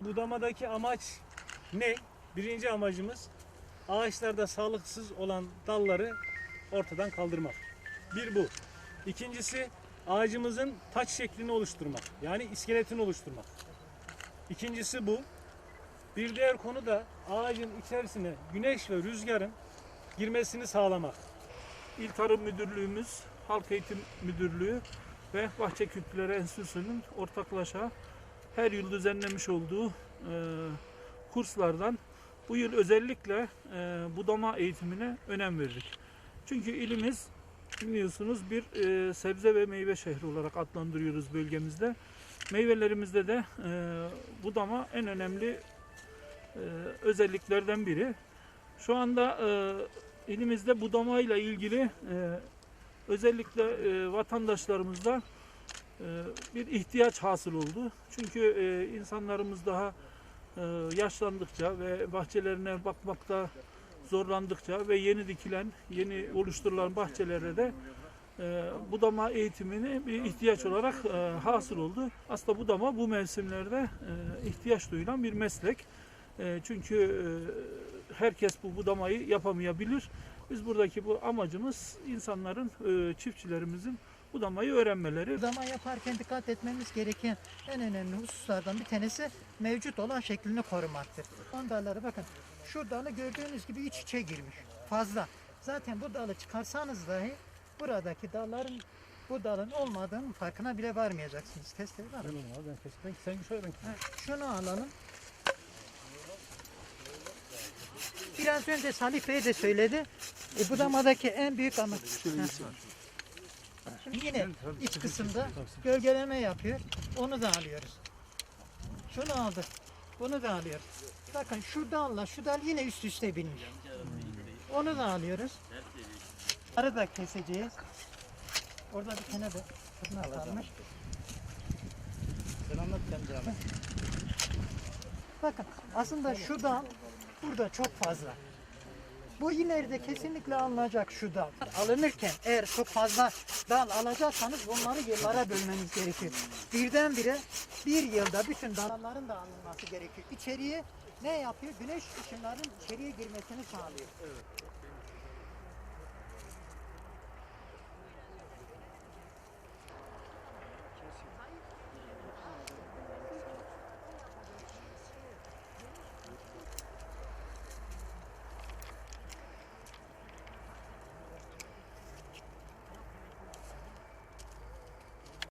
Budamadaki amaç ne? Birinci amacımız ağaçlarda sağlıksız olan dalları ortadan kaldırmak. Bir bu. İkincisi ağacımızın taç şeklini oluşturmak. Yani iskeletini oluşturmak. İkincisi bu. Bir diğer konu da ağacın içerisine güneş ve rüzgarın girmesini sağlamak. İl Tarım Müdürlüğümüz, Halk Eğitim Müdürlüğü ve Bahçe Kültürleri Enstitüsü'nün ortaklaşa her yıl düzenlemiş olduğu e, kurslardan bu yıl özellikle e, budama eğitimine önem verdik. Çünkü ilimiz biliyorsunuz bir e, sebze ve meyve şehri olarak adlandırıyoruz bölgemizde. Meyvelerimizde de e, budama en önemli e, özelliklerden biri. Şu anda e, elimizde budamayla ilgili e, özellikle e, vatandaşlarımızda e, bir ihtiyaç hasıl oldu. Çünkü e, insanlarımız daha e, yaşlandıkça ve bahçelerine bakmakta zorlandıkça ve yeni dikilen, yeni oluşturulan bahçelere de e, budama eğitimini bir ihtiyaç olarak e, hasıl oldu. Aslında budama bu mevsimlerde e, ihtiyaç duyulan bir meslek. E, çünkü e, herkes bu budamayı yapamayabilir. Biz buradaki bu amacımız insanların, e, çiftçilerimizin budamayı öğrenmeleri. Budama yaparken dikkat etmemiz gereken en önemli hususlardan bir tanesi mevcut olan şeklini korumaktır. Son dalları bakın şu dalı gördüğünüz gibi iç içe girmiş fazla. Zaten bu dalı çıkarsanız dahi buradaki dalların bu dalın olmadığının farkına bile varmayacaksınız. Testleri var mı? Sen şöyle Ha, Şunu alalım. Biraz önce Salih Bey de söyledi. E, budamadaki en büyük ama... Ha. Şimdi yine iç kısımda gölgeleme yapıyor. Onu da alıyoruz. Şunu aldık. Bunu da alıyoruz. Bakın şu dalla şu dal yine üst üste binmiş. Onu da alıyoruz. Arı da keseceğiz. Orada bir tane de fırına kalmış. Bakın aslında şu dal burada çok fazla. Bu ileride kesinlikle alınacak şu dal. Alınırken eğer çok fazla dal alacaksanız bunları yıllara bölmeniz gerekiyor. Birdenbire bir yılda bütün dalların da alınması gerekiyor. İçeriye ne yapıyor? Güneş ışınlarının içeriye girmesini sağlıyor.